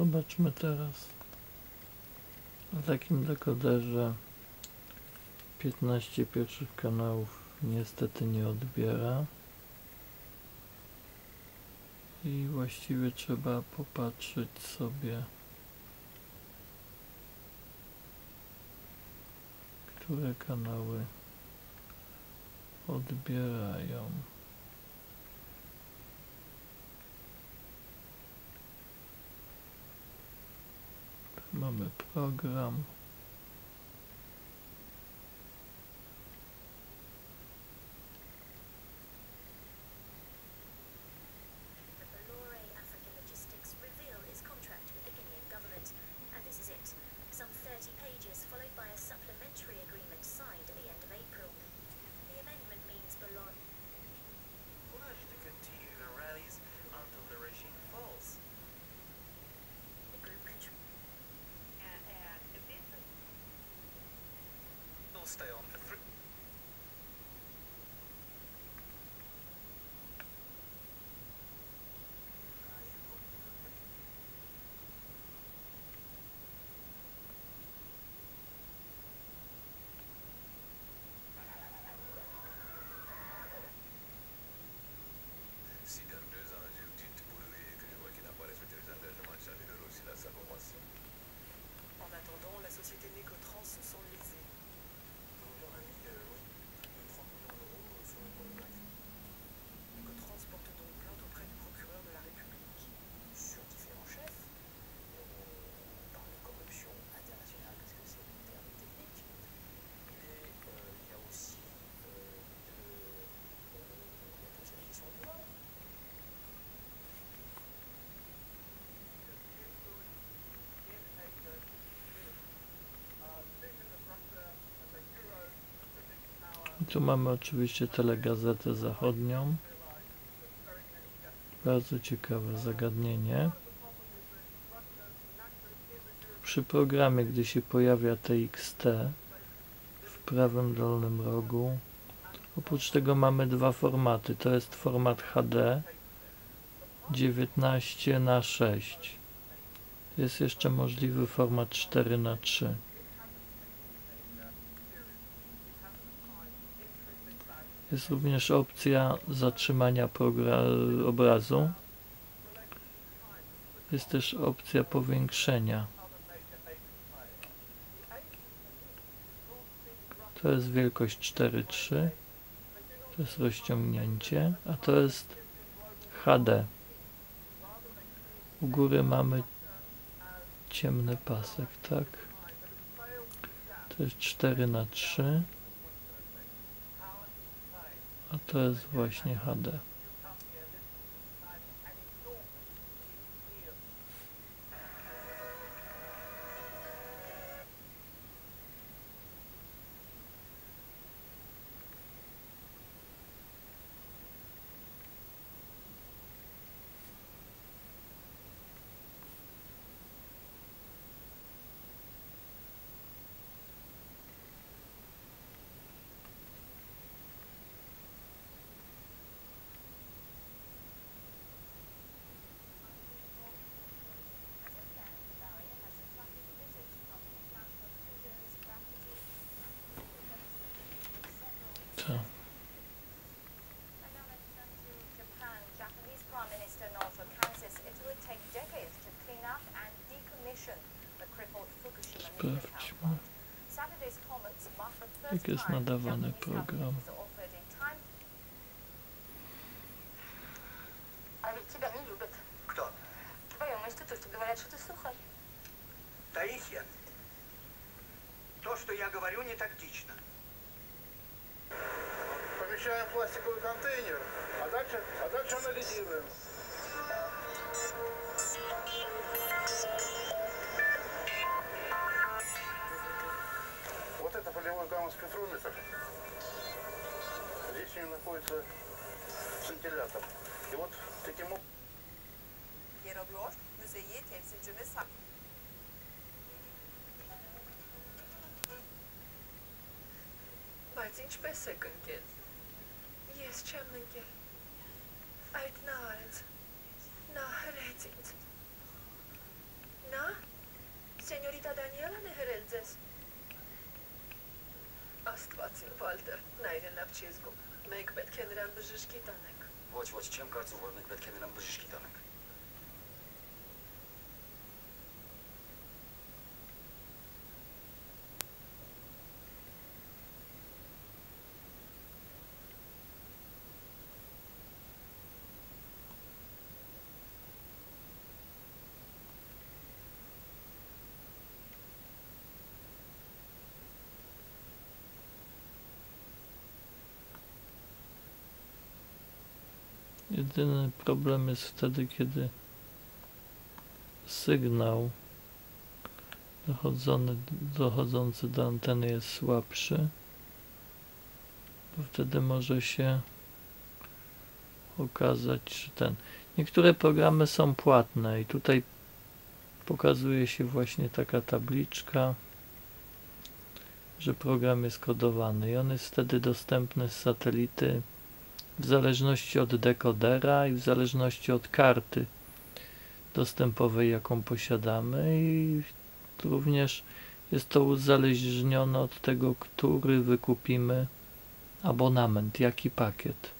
Zobaczmy teraz. Na takim dekoderze 15 pierwszych kanałów niestety nie odbiera. I właściwie trzeba popatrzeć sobie, które kanały odbierają. Mamy program. Tu mamy oczywiście telegazetę zachodnią. Bardzo ciekawe zagadnienie. Przy programie, gdy się pojawia TXT w prawym dolnym rogu, oprócz tego mamy dwa formaty. To jest format HD 19 na 6 Jest jeszcze możliwy format 4 na 3 Jest również opcja zatrzymania obrazu. Jest też opcja powiększenia. To jest wielkość 4.3. To jest rozciągnięcie, a to jest HD. U góry mamy ciemny pasek, tak? To jest 4 na 3 a to jest właśnie HD. Power Sprawdźmy. plant. Saturday's comments mark the first Jak jest time nadawany Japanese program? А ведь тебя не любят. Кто? В твоем институте говорят, что ты сухарь. Таисия. То, что я говорю, не тактично. Помещаем в пластиковый контейнер, а дальше, а дальше анализируем. Вот это полевой гамма-спектрометр. Здесь у него находится сcintillator. И вот таким образом yer alıyor. Müzeyi temsilcimiz Ես չեմ ընկել։ Այդ նա արեց։ Նա հրեց ինձ։ Նա Սենյորիտա Դանիելան է հրել ձեզ։ Աստվածին Վալտեր, նա իրեն լավ չի զգում։ Մենք պետք է նրան բժշկի տանենք։ Ոչ, ոչ, չեմ կարծում, որ մենք պետք է նրան բժշկի տանենք։ Jedyny problem jest wtedy, kiedy sygnał dochodzony, dochodzący do anteny jest słabszy, bo wtedy może się okazać, że ten. Niektóre programy są płatne i tutaj pokazuje się właśnie taka tabliczka, że program jest kodowany i on jest wtedy dostępny z satelity w zależności od dekodera i w zależności od karty dostępowej, jaką posiadamy i również jest to uzależnione od tego, który wykupimy abonament, jaki pakiet.